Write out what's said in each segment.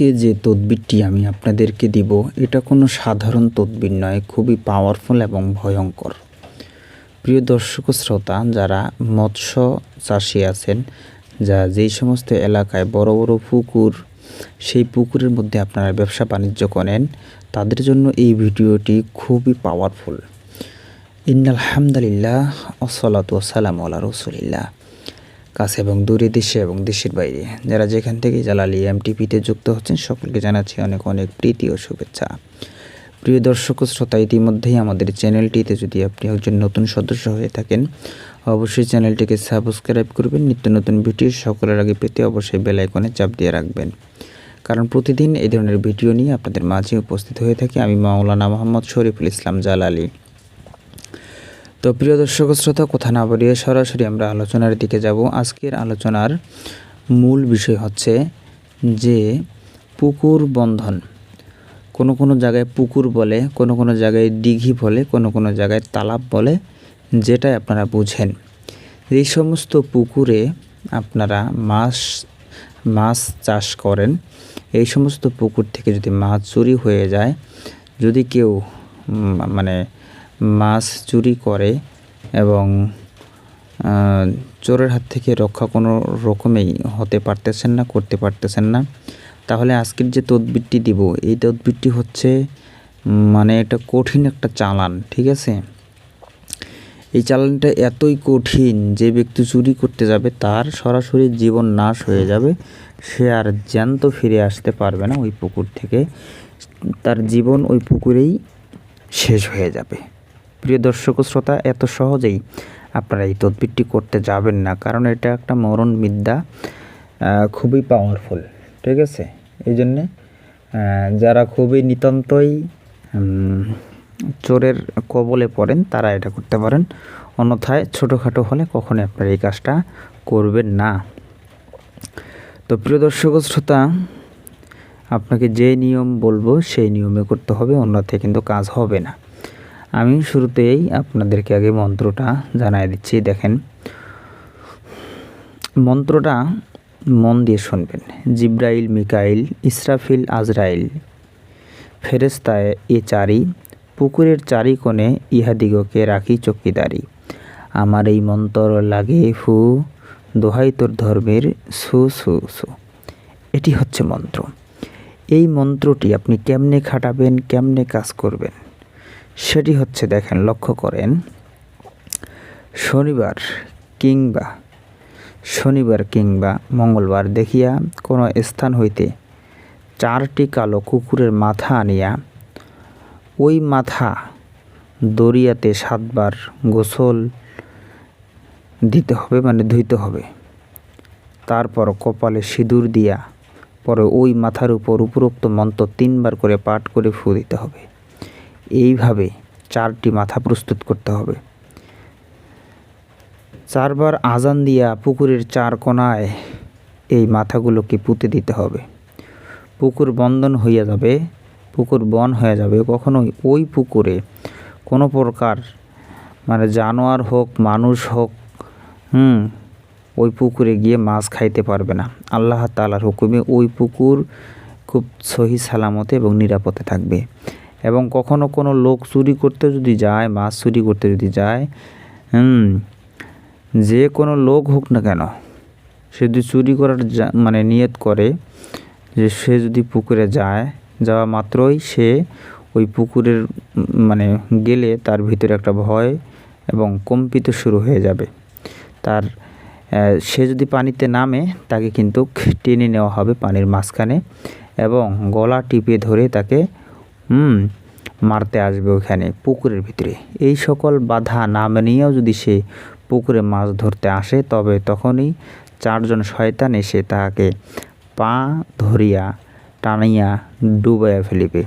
আজকে যে তদবিরটি আমি আপনাদেরকে দিব, এটা কোনো সাধারণ তদবির নয়, খুবই পাওয়ারফুল এবং ভয়ঙ্কর। প্রিয় দর্শক শ্রোতা, যারা মৎস্য চাষি আছেন, যা যেই সমস্ত এলাকায় বড় বড় পুকুর, সেই পুকুরের মধ্যে আপনারা ব্যবসা বাণিজ্য করেন, তাদের জন্য এই ভিডিওটি খুবই পাওয়ারফুল ইন্নাল হামদালিল্লাহ, ওসলাত ওসালাম আল্লাহ রসুলিল্লাহ। কাছে এবং দূরে দেশে এবং দেশের বাইরে। যারা যেখান থেকে জালালি এমটিপিতে যুক্ত হচ্ছেন, সকলকে জানাচ্ছি অনেক অনেক প্রীতি ও শুভেচ্ছা। প্রিয় দর্শক শ্রোতা, ইতিমধ্যেই আমাদের চ্যানেলটিতে যদি আপনি একজন নতুন সদস্য হয়ে থাকেন, অবশ্যই চ্যানেলটিকে সাবস্ক্রাইব করবেন। নিত্য নতুন ভিডিও সকলের আগে পেতে অবশ্যই বেল আইকনে চাপ দিয়ে রাখবেন। কারণ প্রতিদিন এই ধরনের ভিডিও নিয়ে আপনাদের মাঝে উপস্থিত হয়ে থাকি আমি মাওলানা মোহাম্মদ শরীফুল ইসলাম জালালি। তো প্রিয় দর্শক শ্রোতা, কথা না বলিয়ে সরাসরি আমরা আলোচনার দিকে যাব। আজকের আলোচনার মূল বিষয় হচ্ছে যে পুকুর বন্ধন। কোনো কোনো জায়গায় পুকুর বলে, কোনো কোনো জায়গায় দিঘি বলে, কোনো কোনো জায়গায় তালাব বলে, যেটাই আপনারা বুঝেন। এই সমস্ত পুকুরে আপনারা মাছ মাছ চাষ করেন। এই সমস্ত পুকুর থেকে যদি মাছ চুরি হয়ে যায়, যদি কেউ মানে মাছ চুরি করে এবং চোরের হাত থেকে রক্ষা কোনো রকমেই হতে পারতেছেন না, করতে পারতেছেন না। তাহলে আজকের যে তদবিরটি দিব, এই তদবিরটি হচ্ছে মানে এটা কঠিন একটা চালান, ঠিক আছে? এই চালানটা এতই কঠিন যে ব্যক্তি চুরি করতে যাবে, তার সরাসরি জীবন নাশ হয়ে যাবে। সে আর জ্যান্ত ফিরে আসতে পারবে না ওই পুকুর থেকে। তার জীবন ওই পুকুরেই শেষ হয়ে যাবে। প্রিয় দর্শক শ্রোতা, এত সহজেই আপনারা এই তদবিরটি করতে যাবেন না, কারণ এটা একটা মরণ বিদ্যা খুবই পাওয়ারফুল ঠিক আছে? এই জন্যে যারা খুবই নিতান্তই চোরের কবলে পড়েন, তারা এটা করতে পারেন। অন্যথায় ছোটোখাটো হলে কখনোই আপনারা এই কাজটা করবেন না। তো প্রিয় দর্শক শ্রোতা, আপনাকে যে নিয়ম বলব, সেই নিয়মে করতে হবে, অন্যথায় কিন্তু কাজ হবে না। আমি শুরুতেই আপনাদেরকে আগে মন্ত্রটা জানাই দিচ্ছি, দেখেন। মন্ত্রটা মন দিয়ে শুনবেন। জিব্রাইল, মিকাইল, ইসরাফিল, আজরাইল। ফেরেস্তায় এ চারি, পুকুরের চারি কোণে ইহাদিগকে রাখি চকিদারি। আমার এই মন্ত্র লাগে ফু, দোহাই তোর ধর্মের সু সু সু। এটি হচ্ছে মন্ত্র। এই মন্ত্রটি আপনি কেমনে খাটাবেন, কেমনে কাজ করবেন? সেটি হচ্ছে দেখেন, লক্ষ্য করেন। শনিবার কিংবা শনিবার কিংবা মঙ্গলবার দেখিয়া কোনো স্থান হইতে চারটি কালো কুকুরের মাথা আনিয়া ওই মাথা দরিয়াতে সাতবার গোসল দিতে হবে মানে ধুইতে হবে। তারপর কপালে সিঁদুর দিয়া পরে ওই মাথার উপর উপরোক্ত মন্ত্র তিনবার করে পাঠ করে ফু দিতে হবে। এইভাবে চারটি মাথা প্রস্তুত করতে হবে। চারবার আজান দিয়া পুকুরের চার কোণায় এই মাথাগুলোকে পুঁতে দিতে হবে। পুকুর বন্ধন হইয়া যাবে, পুকুর বন হয়ে যাবে। কখনোই ওই পুকুরে কোনো প্রকার মানে জানোয়ার হোক, মানুষ হোক, হুম, ওই পুকুরে গিয়ে মাছ খাইতে পারবে না। আল্লাহ তালার হুকুমে ওই পুকুর খুব সহি সালামতে এবং নিরাপদে থাকবে। এবং কখনো কোনো লোক চুরি করতে যদি যায়, মাছ চুরি করতে যদি যায়, হুম, যে কোনো লোক হোক না কেন, সে যদি চুরি করার মানে নিয়ত করে যে সে যদি পুকুরে যায়, যাওয়া মাত্রই সে ওই পুকুরের মানে গেলে তার ভিতরে একটা ভয় এবং কম্পিত শুরু হয়ে যাবে। তার সে যদি পানিতে নামে, তাকে কিন্তু টেনে নেওয়া হবে পানির মাঝখানে এবং গলা টিপে ধরে তাকে হুম, মারতে আসবে ওখানে, পুকুরের ভিতরে। এই সকল বাধা না মানিয়েও যদি সে পুকুরে মাছ ধরতে আসে, তবে তখনই চারজন শয়তান এসে তাহাকে পা ধরিয়া, টানিয়া ডুবাইয়া ফেলিবে।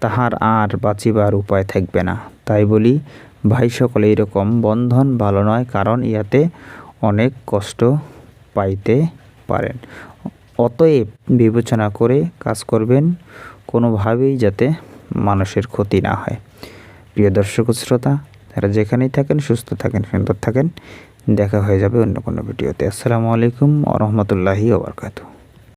তাহার আর বাঁচিবার উপায় থাকবে না। তাই বলি, ভাই সকলে এরকম বন্ধন ভালো নয়, কারণ ইয়াতে অনেক কষ্ট পাইতে পারেন। অতএব বিবেচনা করে কাজ করবেন কোনোভাবেই যাতে মানুষের ক্ষতি না হয়। প্রিয় দর্শক শ্রোতা, তারা যেখানেই থাকেন, সুস্থ থাকেন, সুন্দর থাকেন, দেখা হয়ে যাবে অন্য কোনো ভিডিওতে। আসসালামু আলাইকুম আ রহমতুল্লাহি ওবরকাতু